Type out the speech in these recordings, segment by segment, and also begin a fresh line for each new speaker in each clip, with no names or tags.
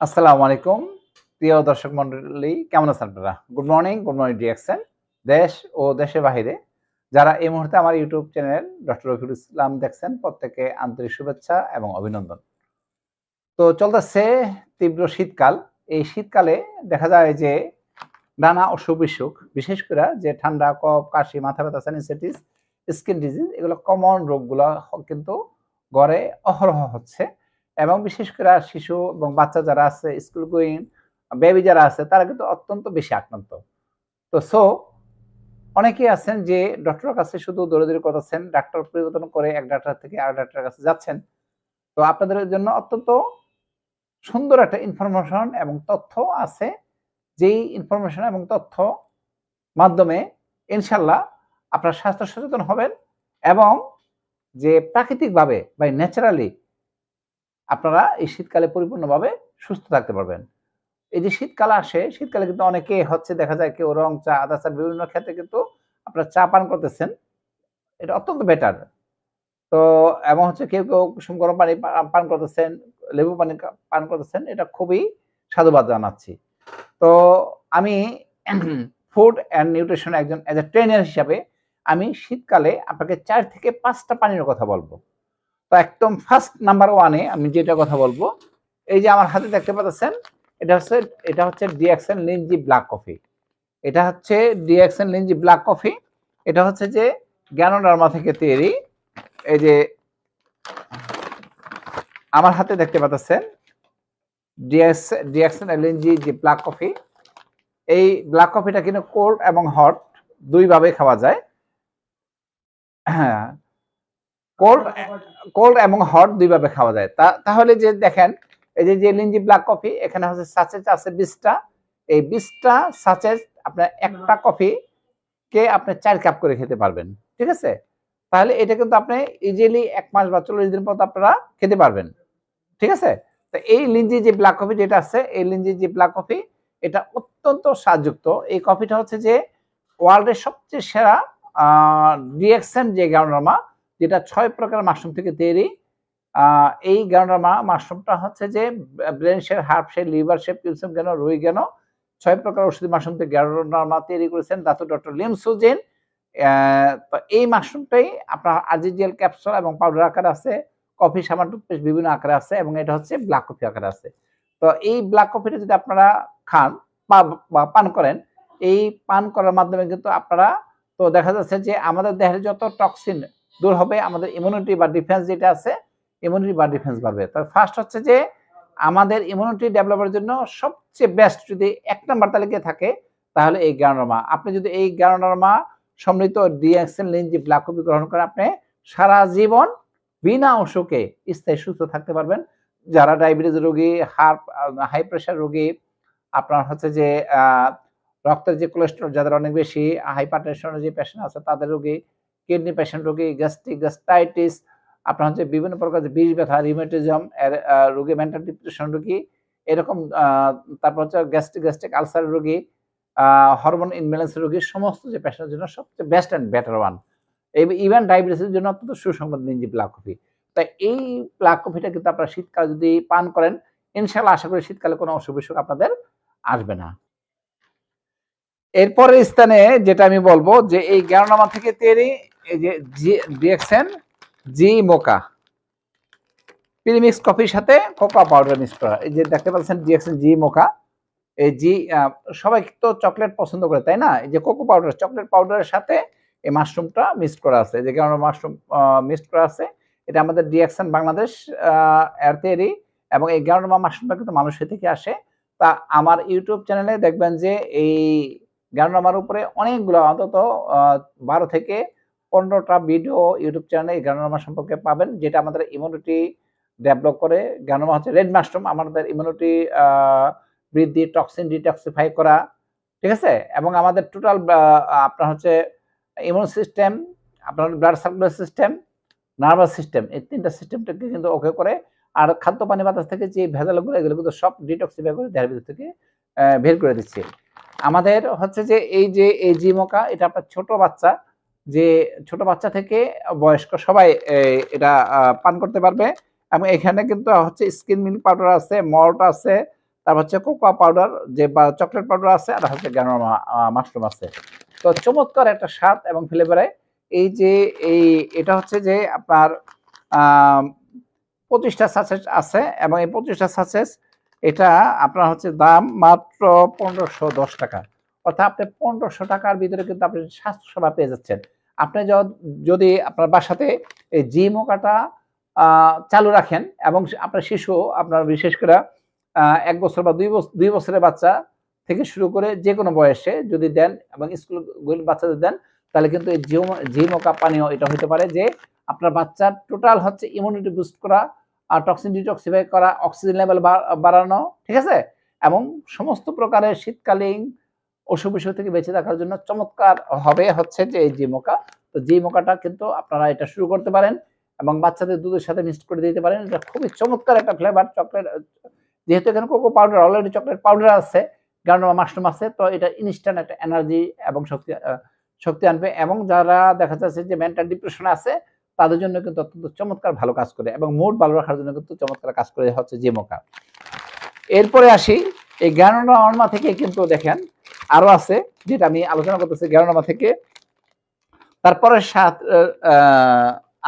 আসসালামু আলাইকুম। প্রিয় দর্শক মন্ডলী, কেমন আছেন আপনারা? গুড মর্নিং গুড মর্নিং ডিএক্সেন দেশ ও দেশের বাহিরে যারা এই মুহূর্তে আমার YouTube channel doctor Rafiqul Islam দেখছেন, প্রত্যেকে আন্তরিক শুভেচ্ছা এবং অভিনন্দন। তো চলতেছে তীব্র শীতকাল। এই শীতকালে দেখা যায় যে নানা অসুখ বিসুখ বিশেষ করে যে ঠান্ডা, কফ, কাশি, মাথা ব্যথা সাইনাসাইটিস স্কিন ডিজিজ এগুলো কমন রোগগুলো কিন্তু গড়ে অহরহ হচ্ছে। এবং বিশেষ করে শিশু এবং বাচ্চা যারা আছে স্কুল গোয়িং বেবি যারা আছে, তারা কিন্তু অত্যন্ত বেশি আক্রান্ত। তো সো অনেকেই আছেন যে ডক্টরের কাছে শুধু দৌড়াদৌড়ি করতেছেন ডাক্তার পরিবর্তন করে এক ডাক্তার থেকে আর ডাক্তারের কাছে যাচ্ছেন। তো, আপনাদের জন্য অত্যন্ত সুন্দর একটা ইনফরমেশন এবং তথ্য আছে। যেই ইনফরমেশন এবং তথ্য মাধ্যমে ইনশাল্লাহ আপনার স্বাস্থ্য সচেতন হবেন এবং যে প্রাকৃতিকভাবে বা ন্যাচারালি আপনারা এই শীতকালে পরিপূর্ণভাবে সুস্থ থাকতে পারবেন। এই যে শীতকাল আসে, শীতকালে কিন্তু অনেকে হচ্ছে দেখা যায় কেউ রং চা, আদা চা বিভিন্ন ক্ষেত্রে কিন্তু আপনারা চা পান করতেছেন। এটা অত্যন্ত বেটার তো এবং হচ্ছে কেউ কেউ কুসুম গরম পানি পান করতেছেন, লেবু পানি পান করতেছেন, এটা খুবই সাধুবাদ জানাচ্ছি। তো আমি ফুড অ্যান্ড নিউট্রিশন একজন অ্যাজ এ ট্রেনার হিসাবে আমি শীতকালে আপনাকে চার থেকে পাঁচটা পানির কথা বলব। তো একদম ফার্স্ট নাম্বার ওয়ানে আমি যেটা কথা বলব, এই যে আমার হাতে দেখতে পাচ্ছেন, এটা হচ্ছে এটা হচ্ছে ডিএক্সএন লিঞ্জি ব্ল্যাক কফি এটা হচ্ছে ডিএক্সএন লিঞ্জি ব্ল্যাক কফি এটা হচ্ছে যে জ্ঞানোডার্মা থেকে তৈরি। এই যে আমার হাতে দেখতে পাচ্ছেন ডিএক্স ডিএক্সএন লিঞ্জি যে ব্ল্যাক কফি এই ব্ল্যাক কফিটা কিন্তু কোল্ড এবং হট দুইভাবে খাওয়া যায়। হ্যাঁ কোল্ড কোল্ড এবং হট দুইভাবে খাওয়া যায়। তাহলে যে দেখেন, এই যে যে লিঞ্জি ব্ল্যাক কফি এখানে হচ্ছে সাচেজ আছে বিশটা। এই বিশটা সাচেজ আপনার একটা কফি কে আপনি চার কাপ করে খেতে পারবেন, ঠিক আছে? তাহলে এটা কিন্তু আপনি ইজিলি এক মাস বা চল্লিশ দিন পর আপনারা খেতে পারবেন, ঠিক আছে? তো এই লিঞ্জি যে ব্ল্যাক কফি যেটা আছে, এই লিঞ্জি যে ব্ল্যাক কফি এটা অত্যন্ত স্বাদযুক্ত। এই কফিটা হচ্ছে যে ওয়ার্ল্ডের সবচেয়ে সেরা ডিএক্সেন যে গ্রাউন্ডারমা যেটা ছয় প্রকার মাশরুম থেকে তৈরি এই গ্রাউন্ডারমা মাশরুমটা হচ্ছে যে ব্রেন শের হার্প শের লিভার শেপ কিলসিয়াম কেন, রুই কেন, ছয় প্রকার ওষুধি মাশরুম থেকে গ্রাউন্ডারমা তৈরি করেছেন দাতু ডক্টর লিম সুজেন তো এই মাশরুমটাই আপনার আরজিজিএল ক্যাপসুল এবং পাউডার আকারে আছে, কফি সাবান টুথপেস্ট বিভিন্ন আকারে আছে এবং এটা হচ্ছে ব্ল্যাক কফি আকারে আছে। তো এই ব্ল্যাক কফিটা যদি আপনারা খান বা পান করেন, এই পান করার মাধ্যমে কিন্তু আপনারা, তো দেখা যাচ্ছে যে আমাদের দেহের যত টক্সিন দূর হবে আমাদের ইমিউনিটি বা ডিফেন্স যেটা আছে ইমিউনিটি বা ডিফেন্স বাড়বে। তার ফার্স্ট হচ্ছে যে, আমাদের ইমিউনিটি ডেভেলপের জন্য সবচেয়ে বেস্ট যদি এক নম্বর তালিকায় থাকে, তাহলে এই গ্যানোডার্মা আপনি যদি এই গ্যানোডার্মা সমৃদ্ধ ডিএক্সেন লিঞ্জি ব্ল্যাক কফি গ্রহণ করেন, আপনি সারা জীবন বিনা অসুখে স্থায়ী সুস্থ থাকতে পারবেন। যারা ডায়াবেটিস রোগী হার্ট হাই প্রেশার রোগী, আপনার হচ্ছে যে রক্তের যে কোলেস্ট্রল যাদের অনেক বেশি হাইপার টেনশনের যে পেশেন্ট আছে, তাদের রোগী কিডনি পেশেন্ট রোগী, গ্যাস্ট্রিক, গ্যাস্ট্রাইটিস, আপনার হচ্ছে বিভিন্ন প্রকার যে বিষ ব্যথা রিমেটিজম রোগী মেন্টাল ডিপ্রেশন রোগী, এরকম তারপর হচ্ছে গ্যাস্ট্রিক গ্যাস্ট্রিক আলসার রোগী হরমোন ইনব্যালেন্স রোগীর সমস্ত যে পেশেন্টের জন্য সবচেয়ে best and better one even ডায়াবেটিসের জন্য অত্যন্ত সুসংবাদ লিঞ্জি ব্ল্যাক কফি তাই এই ব্ল্যাক কফিটা কিন্তু আপনারা শীতকালে যদি পান করেন ইনশাল্লাহ আশা করি শীতকালে কোনো অসুখ বিসুখ আপনাদের আসবে না। এরপরের স্থানে যেটা আমি বলব যে এই গ্যানোনামা থেকে তৈরি ডিএক্সেন জি মোকা। প্রিমিক্স কফির সাথে কোকো পাউডার মিক্স করা। এই যে দেখতে পাচ্ছেন ডিএক্সেন জি, মোকা। এই জি সবাই তো চকলেট পছন্দ করে, তাই না? এই যে কোকো পাউডার, চকলেট পাউডারের সাথে এই মাশরুমটা মিক্স করা আছে। যে গ্যানোনা মাশরুম মিক্স করা আছে, এটা আমাদের ডিএক্সেন বাংলাদেশ এর তৈরি এবং এই গ্যানোনা মাশরুমটা কিন্তু মানুষের থেকে আসে। তা আমার ইউটিউব চ্যানেলে দেখবেন যে এই গ্যানোনামার উপরে অনেকগুলো অন্তত বারো থেকে পনেরোটা ভিডিও ইউটিউব চ্যানেলে এই গ্যানোনামা সম্পর্কে পাবেন, যেটা আমাদের ইমিউনিটি ডেভেলপ করে। গ্যানোমা হচ্ছে রেড মাশরুম আমাদের ইমিউনিটি বৃদ্ধি টক্সিন ডিটক্সিফাই করা, ঠিক আছে? এবং আমাদের টোটাল আপনার হচ্ছে ইমিউন সিস্টেম আপনার blood circular system nervous system এই তিনটা সিস্টেমটাকে কিন্তু ওকে করে। আর খাদ্য পানি বাতাস থেকে যে ভেজালগুলো, এগুলো কিন্তু সব ডিটক্সিফাই করে দেহের ভিতর থেকে বের করে দিচ্ছে। আমাদের হচ্ছে যে এই যে এই জিমোকা এটা আপনার ছোট বাচ্চা যে ছোট বাচ্চা থেকে বয়স্ক সবাই এটা পান করতে পারবে। এবং এখানে কিন্তু হচ্ছে স্কিন মিল্ক পাউডার আছে মল্ট আছে তারপর হচ্ছে কোকোয়া পাউডার যে চকলেট পাউডার আছে, আর হচ্ছে গ্যানোমা মাশরুম আছে। তো চমৎকার একটা স্বাদ এবং ফ্লেভারে এই যে, এই, এটা হচ্ছে যে আপনার পঁচিশটা সাসেস আছে এবং এই পঁচিশটা সাসেস এটা আপনার হচ্ছে দাম মাত্র পনেরোশো দশ টাকা। অর্থাৎ আপনি পনেরোশো টাকার ভিতরে কিন্তু আপনি স্বাস্থ্যসেবা পেয়ে যাচ্ছেন। আপনি যদি আপনার বাসাতে এই জি মোকাটা চালু রাখেন এবং আপনার শিশু, আপনার বিশেষ করে এক বছর বা দুই বছর দুই বছরের বাচ্চা থেকে শুরু করে যে কোনো বয়সে যদি দেন এবং স্কুল বাচ্চাদের দেন, তাহলে কিন্তু এই জিও জি মোকা পানীয় এটা হতে পারে যে আপনার বাচ্চার টোটাল হচ্ছে ইমিউনিটি বুস্ট করা আর টক্সিন ডিটক্সিফাই করা অক্সিজেন লেভেল বাড়ানো, ঠিক আছে? এবং সমস্ত প্রকারের শীতকালীন অসুখ বিসুখ থেকে বেঁচে থাকার জন্য চমৎকার হবে হচ্ছে যে এই জিমোকা। তো জিমোকাটা কিন্তু আপনারা এটা শুরু করতে পারেন এবং বাচ্চাদের দুধের সাথে মিক্সড করে দিতে পারেন। এটা খুবই চমৎকার একটা ফ্লেভার চকলেট যেহেতু এখানে cocoa powder already chocolate powder আছে গার্ডোমা মাশরুম আছে, তো এটা ইনস্ট্যান্ট একটা এনার্জি এবং শক্তি শক্তি আনবে এবং যারা দেখা যাচ্ছে যে মেন্টাল ডিপ্রেশন আছে, তাদের জন্য কিন্তু অত্যন্ত চমৎকার ভালো কাজ করে এবং মুড ভালো রাখার জন্য কিন্তু চমৎকার কাজ করে হচ্ছে জিমোকা। এরপরে আসি, এই গ্যানোডার্মা থেকে কিন্তু দেখেন আরও আছে, যেটা আমি আলোচনা করতেছি গ্যানোডার্মা থেকে। তারপরে সাত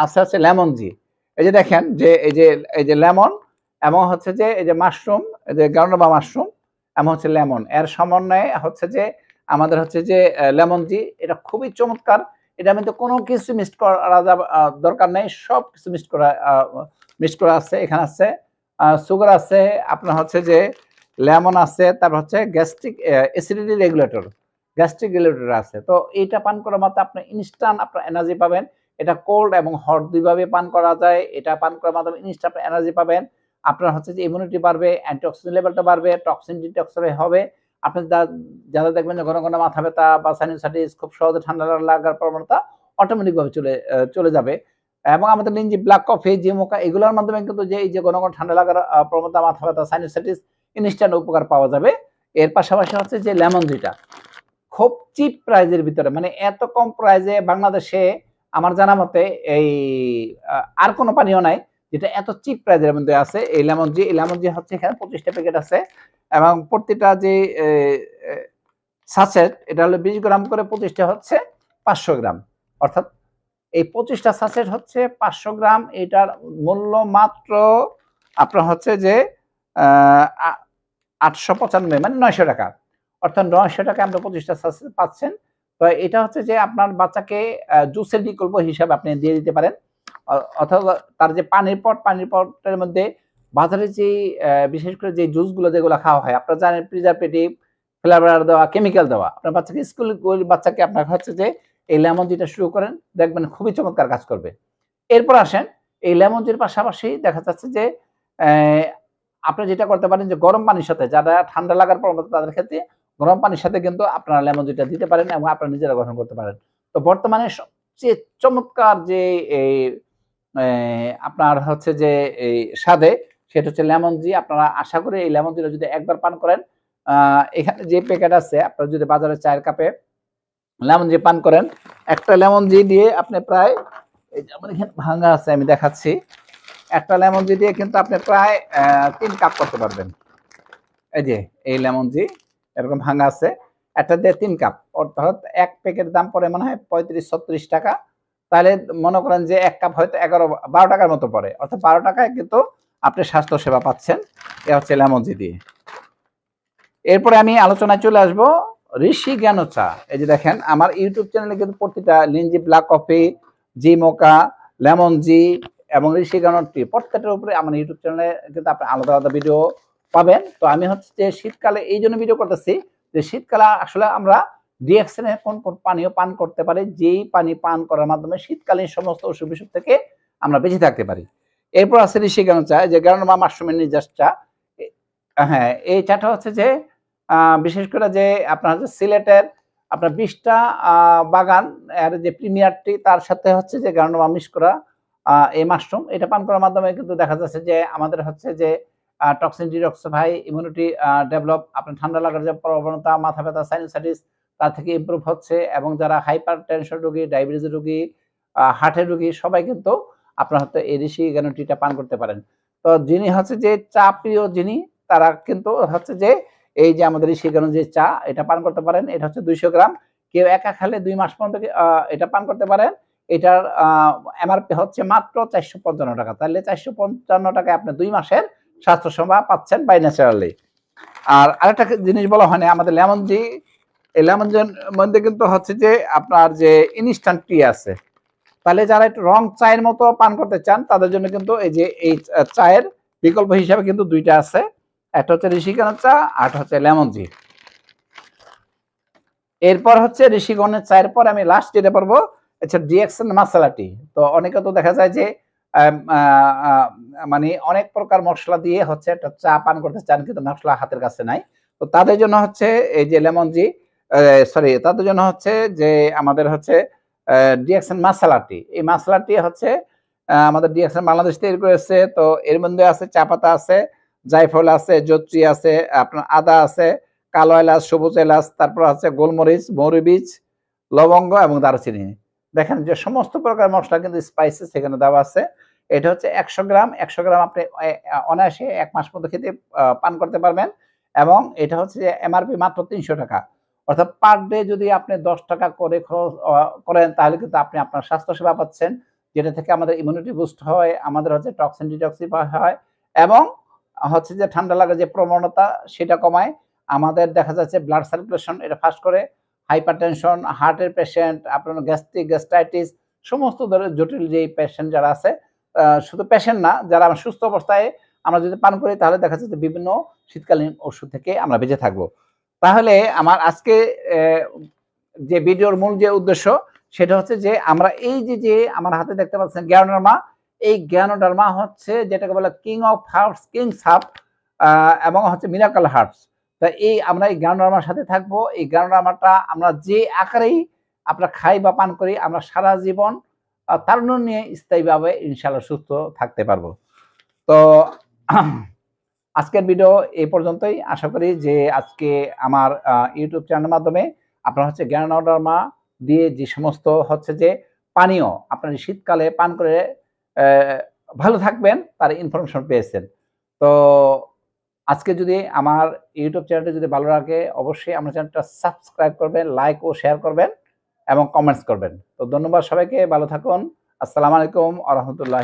আছে হচ্ছে লেমন জি। এই যে দেখেন যে, এই যে এই যে লেমন, এবং হচ্ছে যে, এই যে মাশরুম, এই যে গ্যানোডার্মা মাশরুম, এবং হচ্ছে লেমন। এর সমন্বয়ে হচ্ছে যে, আমাদের হচ্ছে যে লেমন জি, এটা খুবই চমৎকার। এটা কিন্তু কোনো কিছু মিক্সড করা দরকার নেই, সব কিছু মিক্সড করা মিক্সড করা আছে, এখানে আছে। সুগার আছে, আপনার হচ্ছে যে লেমন আছে, তারপর হচ্ছে gastric acidity regulator, gastric regulator আছে। তো এইটা পান করার মাত্র আপনি ইনস্ট্যান্ট আপনার এনার্জি পাবেন। এটা কোল্ড এবং হট দুইভাবে পান করা যায়। এটা পান করার মাধ্যমে ইনস্ট্যান্ট আপনার এনার্জি পাবেন। আপনার হচ্ছে যে ইমিউনিটি বাড়বে অ্যান্টিঅক্সিডেন্ট লেভেলটা বাড়বে টক্সিন ডিটক্সিফাই হবে। আপনি যা- যারা দেখবেন যে ঘন ঘন মাথা ব্যথা বা সাইনোসাইটিস খুব সহজে ঠান্ডা লাগার প্রবণতা অটোমেটিকভাবে চলে চলে যাবে। এবং আমাদের নিন যে ব্ল্যাক কফি যে মোকা এগুলোর মাধ্যমে কিন্তু যে এই যে ঘন ঘন ঠান্ডা লাগার প্রবণতা, মাথা ব্যথা সাইনোসাইটিস ইনস্ট্যান্ট উপকার পাওয়া যাবে। এর পাশাপাশি হচ্ছে যে লেমন দুইটা। খুব চিপ প্রাইজের ভিতরে মানে এত কম প্রাইজে বাংলাদেশে আমার জানা মতে এই আর কোনো পানীয় নাই যেটা এত চিপ প্রাইজের মধ্যে আছে। এই লেমন জি, এই লেমন জি হচ্ছে এখানে পঁচিশটা প্যাকেট আছে এবং প্রতিটা যে সাসেট, এটা হলো বিশ গ্রাম করে পঁচিশটা হচ্ছে পাঁচশো গ্রাম। অর্থাৎ এই পঁচিশটা সাসেট হচ্ছে পাঁচশো গ্রাম, এটার মূল্য মাত্র আপনার হচ্ছে যে আটশো পঁচানব্বই মানে নয়শো টাকা। অর্থাৎ নয়শো টাকা আমরা পঁচিশটা সাচেট পাচ্ছেন। তো এটা হচ্ছে যে আপনার বাচ্চাকে জুসের বিকল্প হিসাবে আপনি দিয়ে দিতে পারেন। অথবা তার যে পানির পট, পানির পটের মধ্যে বাজারে যে বিশেষ করে যে জুসগুলো যেগুলো খাওয়া হয়, আপনারা জানেন প্রিজারভেটিভ ফ্লেভার দেওয়া, কেমিক্যাল দেওয়া। আপনার বাচ্চাকে স্কুল বাচ্চাকে আপনার হচ্ছে যে এই লেমন জিটা শুরু করেন, দেখবেন খুবই চমৎকার কাজ করবে। এরপর আসেন, এই লেমন জির পাশাপাশি দেখা যাচ্ছে যে আপনি যেটা করতে পারেন যে গরম পানির সাথে, যারা ঠান্ডা লাগার প্রবণতা তাদের ক্ষেত্রে গরম পানির সাথে কিন্তু আপনারা লেমন জিটা দিতে পারেন এবং আপনারা নিজেরা গ্রহণ করতে পারেন। তো বর্তমানে সবচেয়ে চমৎকার যে এই আপনার হচ্ছে যে এই স্বাদে সেটা হচ্ছে লেমন জি আপনারা আশা করি এই লেমন জিটা যদি একবার পান করেন এখানে যে প্যাকেট আছে, আপনারা যদি বাজারে চায়ের কাপে লেমন জি পান করেন, একটা লেমন জি দিয়ে আপনি প্রায়, এই যে আমার এখানে ভাঙা আছে, আমি দেখাচ্ছি। একটা লেমন জি দিয়ে কিন্তু আপনি প্রায় তিন কাপ করতে পারবেন। এই যে, এই লেমন জি, এরকম ভাঙা আছে। একটা দিয়ে তিন কাপ। অর্থাৎ এক প্যাকেট দাম পড়ে মনে হয় পঁয়ত্রিশ, ছত্রিশ টাকা। তাহলে মনে করেন যে এক কাপ হয়তো এগারো, বারো টাকার মতো পড়ে। অর্থাৎ বারো টাকায় কিন্তু আপনি স্বাস্থ্য সেবা পাচ্ছেন। এ হচ্ছে লেমন জি দিয়ে। এরপরে আমি আলোচনায় চলে আসব ঋষি জ্ঞান চা এই যে দেখেন, আমার ইউটিউব চ্যানেলে কিন্তু প্রতিটা lingzhi, black coffee zhi mocha lemon zhi এবং ঋষি জ্ঞান টি প্রত্যেকটার উপরে আমার ইউটিউব চ্যানেলে কিন্তু আপনি আলাদা আলাদা ভিডিও পাবেন। তো আমি হচ্ছে শীতকালে এই জন্য ভিডিও করতেছি যে শীতকালে আসলে আমরা ডিএক্সেনের কোন কোন পানীয় পান করতে পারি, যেই পানি পান করার মাধ্যমে শীতকালীন সমস্ত অসুখ বিসুখ থেকে আমরা বেঁচে থাকতে পারি। এরপর আছে ঋষি জ্ঞান চা যে বা মাশরুমের নিজস্ব চা। হ্যাঁ এই চাটা হচ্ছে যে বিশেষ করে যে আপনার হচ্ছে সিলেটের আপনার বিশটা বাগান, এর যে প্রিমিয়ারটি তার সাথে হচ্ছে যে গ্রাউন্ড মিশ করা এই মাশরুম, এটা পান করার মাধ্যমে কিন্তু দেখা যাচ্ছে যে আমাদের হচ্ছে যে টক্সিন ডিডক্সিফাই ইমিউনিটি ডেভেলপ আপনার ঠান্ডা লাগার যে প্রবণতা, মাথা ব্যথা সাইনোসাইটিস তার থেকে ইমপ্রুভ হচ্ছে এবং যারা হাইপার টেনশন রোগী ডায়াবেটিস রোগী হার্টের রোগী, সবাই কিন্তু আপনার হচ্ছে এই ঋষি গ্যানোটিটা পান করতে পারেন। তো যিনি হচ্ছে যে চা প্রিয় যিনি, তারা কিন্তু হচ্ছে যে এই যে আমাদের ঋষিগঞ্জ যে চা, এটা পান করতে পারেন। এটা হচ্ছে দুইশো গ্রাম। কেউ একা খেলে দুই মাস পর্যন্ত এটা পান করতে পারেন। এটার এমআরপি হচ্ছে মাত্র চারশো পঞ্চান্ন টাকা। তাহলে চারশো পঞ্চান্ন টাকায় আপনি দুই মাসের স্বাস্থ্য সেবা পাচ্ছেন বাই ন্যাচারালি আর আরেকটা জিনিস বলা হয় না, আমাদের লেমন জি এই লেমন জির মধ্যে কিন্তু হচ্ছে যে আপনার যে ইনস্ট্যান্ট টি আছে, তাহলে যারা একটু রং চায়ের মতো পান করতে চান, তাদের জন্য কিন্তু এই যে এই চায়ের বিকল্প হিসাবে কিন্তু দুইটা আছে। একটা হচ্ছে ঋষিগণের চা আর হচ্ছে লেমন জি এরপর হচ্ছে ঋষিগণের চায়ের পর আমি লাস্ট যেটা পারব আচ্ছা ডিএক্সএন মশলা টি তো অনেকে তো দেখা যায় যে মানে অনেক প্রকার মশলা দিয়ে হচ্ছে একটা চা পান করতে চান কিন্তু মশলা হাতের কাছে নাই। তো তাদের জন্য হচ্ছে এই যে লেমন জি সরি তাদের জন্য হচ্ছে যে আমাদের হচ্ছে ডিএক্সএন মশলা টি এই মশলা টি হচ্ছে আমাদের ডিএক্সএন বাংলাদেশ তৈরি করেছে। তো এর মধ্যে আছে চা পাতা আছে, জায়ফল আছে, জত্রি আছে, আপনার আদা আছে, কালো এলাচ, সবুজ এলাচ, তারপর আছে গোলমরিচ, মৌরি বীজ, লবঙ্গ এবং দারচিনি। দেখেন যে সমস্ত প্রকার মশলা কিন্তু স্পাইসেস সেখানে দেওয়া আছে। এটা হচ্ছে একশো গ্রাম। একশো গ্রাম আপনি অনায়াসে এক মাস মতো খেতে পান করতে পারবেন এবং এটা হচ্ছে যে এমআরপি মাত্র তিনশো টাকা। অর্থাৎ পার ডে যদি আপনি দশ টাকা করে খরচ করেন তাহলে কিন্তু আপনি আপনার স্বাস্থ্য সেবা পাচ্ছেন, যেটা থেকে আমাদের ইমিউনিটি বুস্ট হয়, আমাদের হচ্ছে টক্সিন ডিটক্সিফাই হয় এবং হচ্ছে যে ঠান্ডা লাগার যে প্রবণতা সেটা কমায়। আমাদের দেখা যাচ্ছে ব্লাড সার্কুলেশন এটা ফাস্ট করে। হাইপার টেনশন হার্টের পেশেন্ট, আপনার গ্যাস্ট্রিক, গ্যাস্ট্রাইটিস, সমস্ত ধরনের জটিল যে পেশেন্ট যারা আছে শুধু পেশেন্ট না, যারা সুস্থ অবস্থায় আমরা যদি পান করি, তাহলে দেখা যাচ্ছে বিভিন্ন শীতকালীন ওষুধ থেকে আমরা বেঁচে থাকব। তাহলে আমার আজকে যে ভিডিওর মূল যে উদ্দেশ্য, সেটা হচ্ছে যে আমরা এই যে যে আমার হাতে দেখতে পাচ্ছেন জ্ঞানোডার্মা এই জ্ঞানোডার্মা হচ্ছে যেটাকে বলে king of hearts kings heart এবং হচ্ছে মিরাকল হার্টস তা এই আমরা এই জ্ঞানোডার্মার সাথে থাকব। এই জ্ঞানোডার্মাটা আমরা যে আকারেই আমরা খাই বা পান করি, আমরা সারা জীবন তারুণ্য নিয়ে স্থায়ীভাবে ইনশাল্লাহ সুস্থ থাকতে পারব। তো, আজকের ভিডিও এই পর্যন্তই। আশা করি যে আজকে আমার ইউটিউব চ্যানেলের মাধ্যমে আপনারা হচ্ছে জ্ঞানোডার্মা দিয়ে যে সমস্ত হচ্ছে যে পানীয় আপনার শীতকালে পান করে ভালো থাকবেন, তার ইনফরমেশন পেয়েছেন। তো আজকে যদি আমার ইউটিউব চ্যানেলটা যদি ভালো লাগে, অবশ্যই আমার চ্যানেলটা সাবস্ক্রাইব করবেন লাইক ও শেয়ার করবেন এবং কমেন্টস করবেন। তো ধন্যবাদ সবাইকে, ভালো থাকুন। আসসালামু আলাইকুম আ রহমতুল্লাহ